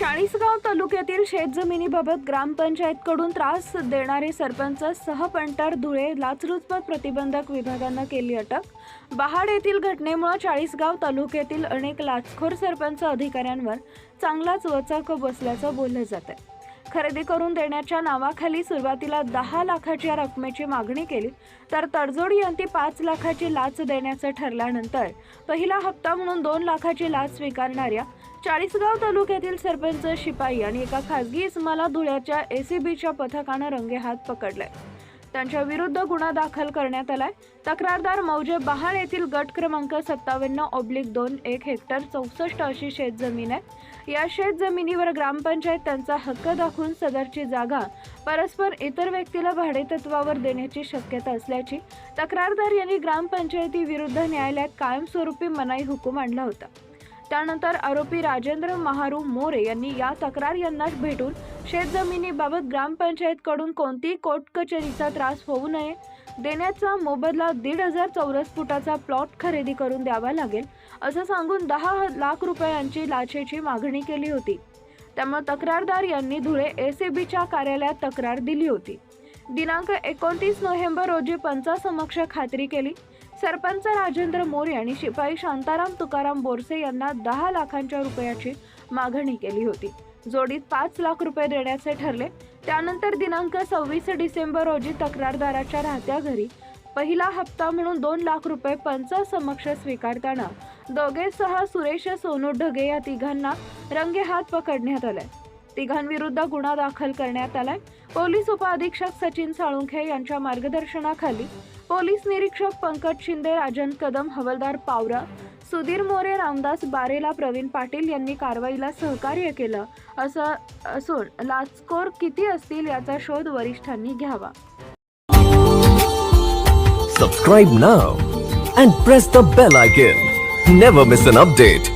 चाळीसगाव तालुक्यातील शेतजमिनीबाबत ग्रामपंचायतकडून त्रास देणारे सरपंच सहपंटर धुळे लाचलुचपत प्रतिबंधक विभागानं केली अटक. बहाड येथील घटनेमुळे चाळीसगाव तालुक्यातील अनेक लाचखोर सरपंच अधिकाऱ्यांवर चांगलाच वचाक बसल्याचं बोललं जात आहे खरेदी करून देण्याच्या नावाखाली सुरुवातीला दहा लाखाच्या रकमेची मागणी केली तर तडजोडी अंती पाच लाखाची लाच देण्याचं ठरल्यानंतर पहिला हप्ता म्हणून दोन लाखाची लाच स्वीकारणाऱ्या चाळीसगाव तालुक्यातील सरपंच शिपाई आणि एका खासगी इसमाला धुळ्याच्या एसीबीच्या पथकानं रंगेहात पकडलाय त्यांच्या विरुद्ध गुन्हा दाखल करण्यात आलाय. तक्रारदार मौजे बहाळ येथील गट क्रमांक सत्तावन्न ऑब्लिक दोन एक हेक्टर चौसष्ट अशी शेतजमीन आहे. या शेत जमिनीवर ग्रामपंचायत त्यांचा हक्क दाखवून सदरची जागा परस्पर इतर व्यक्तीला भाडेतत्वावर देण्याची शक्यता असल्याची तक्रारदार यांनी ग्रामपंचायतीविरुद्ध न्यायालयात कायमस्वरूपी मनाई हुकूम आणला होता. त्यानंतर आरोपी राजेंद्र महारू मोरे यांनी या तक्रार यांना भेटून शेतजमिनीबाबत ग्रामपंचायतकडून कोणतीही कोर्ट कचेरीचा त्रास होऊ नये देण्याचा मोबदला दीड हजार चौरस फुटाचा प्लॉट खरेदी करून द्यावा लागेल असं सांगून दहा लाख रुपयांची लाचेची मागणी केली होती. त्यामुळे तक्रारदार यांनी धुळे एसीबीच्या कार्यालयात तक्रार दिली होती. दिनांक एकोणतीस नोव्हेंबर रोजी पंचासमक्ष खात्री केली सरपंच राजेंद्र मोरे आणि शिपाई शांताराम तुकाराम बोरसे यांना दहा लाखांच्या रुपयाची मागणी केली होती. जोडीत पाच लाख रुपये देण्याचे ठरले. त्यानंतर दिनांक सव्वीस डिसेंबर रोजी तक्रारदाराच्या राहत्या घरी पहिला हप्ता म्हणून दोन लाख रुपये पंचासमक्ष स्वीकारताना दोघेसह सुरेश सोनू ढगे या तिघांना रंगेहात पकडण्यात आलाय. तिघांविरुद्ध गुन्हा दाखल करण्यात आलाय. पोलीस उपअधीक्षक सचिन साळुंखे यांच्या मार्गदर्शनाखाली पोलीस निरीक्षक पंकज शिंदे राजन कदम हवलदार पावरा सुधीर मोरे रामदास बारेला प्रवीण पाटील यांनी कारवाईला सहकार्य केलं. असं असून लाचखोर किती असतील याचा शोध वरिष्ठांनी घ्यावा. Subscribe now and press the bell icon never miss an update